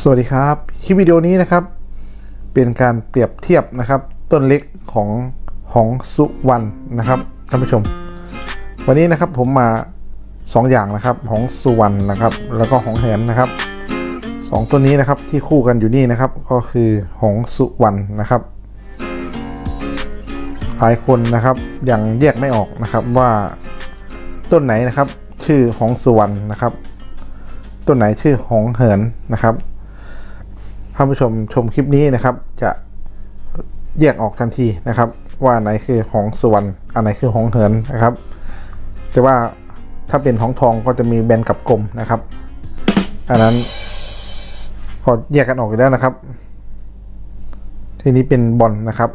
สวัสดีครับ คลิปวิดีโอนี้นะครับ เป็นการเปรียบเทียบนะครับ ต้นเล็กของหองสุวรรณนะครับท่านผู้ชม วันนี้นะครับผมมาสองอย่างนะครับหองสุวรรณนะครับ แล้วก็หองแหนนะครับสองต้นนี้นะครับที่คู่กันอยู่นี่นะครับ ก็คือหองสุวรรณนะครับ หลายคนนะครับยังแยกไม่ออกนะครับว่าต้นไหนนะครับชื่อหองสุวรรณนะครับต้นไหนชื่อหงเหินนะครับ ท่านผู้ชมชมคลิปนี้นะครับ จะแยกออกทันทีนะครับ ว่าไหนคือหงสุวรรณอันไหนคือหงเหินนะครับ แต่ว่าถ้าเป็นหงทองก็จะมีแบนกับกลมนะครับ อันนั้นก็แยกกันออกอยู่แล้วนะครับ ทีนี้เป็นบอลนะครับ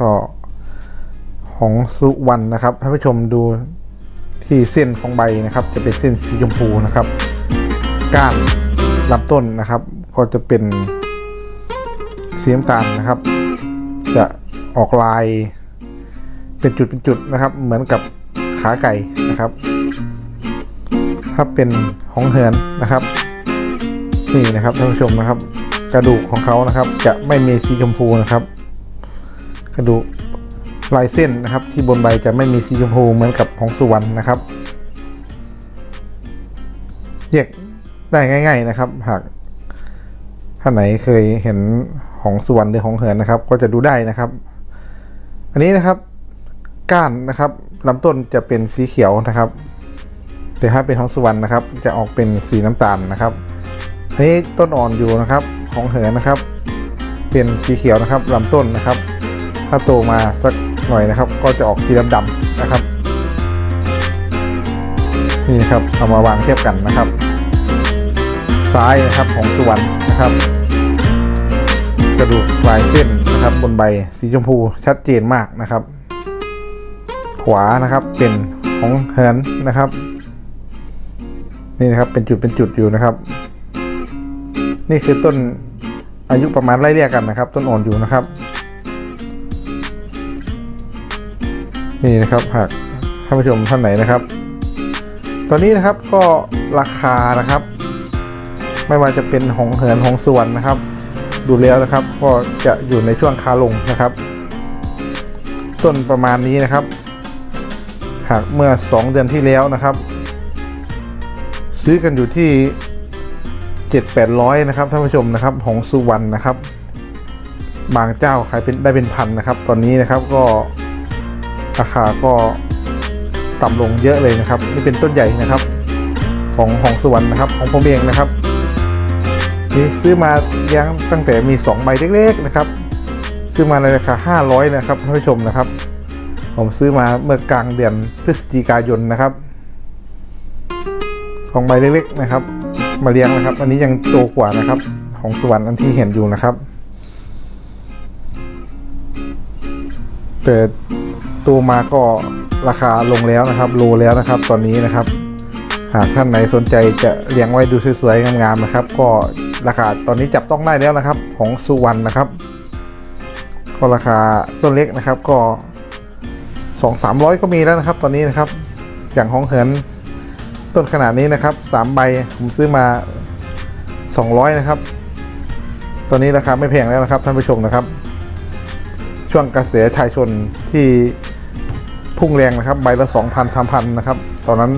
ก็หงสุวรรณนะครับท่านผู้ชมดูที่เส้นของใบนะครับ จะเป็นเส้นสีชมพูนะครับ ก้านลำต้นนะครับ ก็จะเป็น สีน้ำตาลนะครับ จะออกลายเป็นจุดเป็นจุดนะครับ เหมือนกับขาไก่นะครับ ถ้าเป็นหองเหินนะครับนี่นะครับท่านผู้ชมนะครับ กระดูกของเขานะครับ จะไม่มีสีชมพูนะครับ กระดูกลายเส้นนะครับ ที่บนใบจะไม่มีสีชมพูเหมือนกับของสุวรรณนะครับแยกได้ง่าย ๆนะครับ หากท่านไหนเคยเห็น ของส่วนหรือของเหินนะครับ ก็จะดูได้นะครับ อันนี้นะครับก้านนะครับลำต้นจะเป็นสีเขียวนะครับ แต่ถ้าเป็นของสวรรณนะครับ จะออกเป็นสีน้ำตาลนะครับอันนี้ต้นอ่อนอยู่นะครับของเหินนะครับ เป็นสีเขียวนะครับลำต้นนะครับ ถ้าโตมาสักหน่อยนะครับ ก็จะออกสีดำๆนะครับนี่นะครับเอามาวางเทียบกันนะครับ ซ้ายนะครับของสุวรรณนะครับ กระดูกปลายเส้นนะครับบนใบสีชมพูชัดเจนมากนะครับ ขวานะครับเป็นของเหินนะครับ นี่นะครับเป็นจุดเป็นจุดอยู่นะครับ นี่คือต้นอายุประมาณไล่เรียกกันนะครับ ต้นอ่อนอยู่นะครับ นี่นะครับหากท่านผู้ชมท่านไหนนะครับ ตอนนี้นะครับก็ราคานะครับ ไม่ว่าจะเป็นหงเหินหงส่วนนะครับ ดูแล้วนะครับ ก็จะอยู่ในช่วงคาลงนะครับ ต้นประมาณนี้นะครับ หากเมื่อ 2 เดือนที่แล้วนะครับ ซื้อกันอยู่ที่ 7-800 นะครับท่านผู้ชมนะครับหงสุวรรณนะครับ บางเจ้าขายเป็นได้เป็นพันนะครับ ตอนนี้นะครับก็ราคาก็ต่ำลงเยอะเลยนะครับ นี่เป็นต้นใหญ่นะครับ ของหงสุวรรณนะครับ ของผมเองนะครับ นี่ซื้อมาเลี้ยงตั้งแต่มี 2 ใบเล็กๆนะครับ ซื้อมาในราคา 500 นะครับท่านผู้ชมนะครับ ผมซื้อมาเมื่อกลางเดือนพฤศจิกายนนะครับสองใบเล็กๆนะครับ มาเลี้ยงนะครับ อันนี้ยังโตกว่านะครับ ของสวรรค์อันที่เห็นอยู่นะครับ แต่ตัวมาก็ราคาลงแล้วนะครับโลแล้วนะครับ ตอนนี้นะครับ หากท่านไหนสนใจจะเลี้ยงไว้ดูสวยๆงามๆนะครับ ก็ ราคาตอนนี้จับต้องได้แล้วนะครับของสุวรรณนะครับ ก็ราคาต้นเล็กนะครับก็สองสามร้อยก็มีแล้วนะครับ ตอนนี้นะครับ อย่างของเหินต้นขนาดนี้นะครับสามใบผมซื้อมาสองร้อยนะครับ ตอนนี้ราคาไม่แพงแล้วนะครับท่านผู้ชมนะครับ ช่วงกระแสชายชนที่พุ่งแรงนะครับ ใบละสองพันสามพันนะครับ ตอนนั้น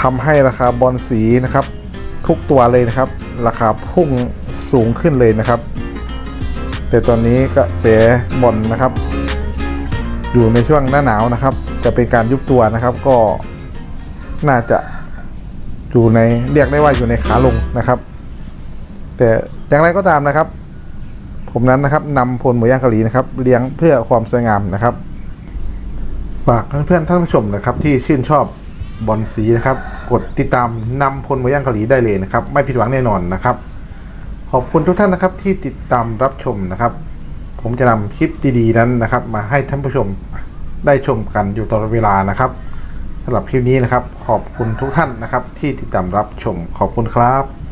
ทำให้ราคาบอลสีนะครับ ทุกตัวเลยนะครับ ราคาพุ่งสูงขึ้นเลยนะครับ แต่ตอนนี้ก็เสียบอลนะครับ อยู่ในช่วงหน้าหนาวนะครับ จะเป็นการยุบตัวนะครับก็น่าจะอยู่ในเรียกได้ว่าอยู่ในขาลงนะครับ แต่อย่างไรก็ตามนะครับ ผมนั้นนะครับนำพลหมูย่างเกาหลีนะครับเลี้ยงเพื่อความสวยงามนะครับฝากเพื่อนๆท่านผู้ชมนะครับที่ชื่นชอบ บอลสีนะครับ กดติดตามนำพลหมูย่างเกาหลีได้เลยนะครับ ไม่ผิดหวังแน่นอนนะครับ ขอบคุณทุกท่านนะครับที่ติดตามรับชมนะครับ ผมจะนำคลิปดีๆนั้นนะครับ มาให้ท่านผู้ชมได้ชมกันอยู่ตลอดเวลานะครับสำหรับคลิปนี้นะครับ ขอบคุณทุกท่านนะครับ ที่ติดตามรับชมขอบคุณครับ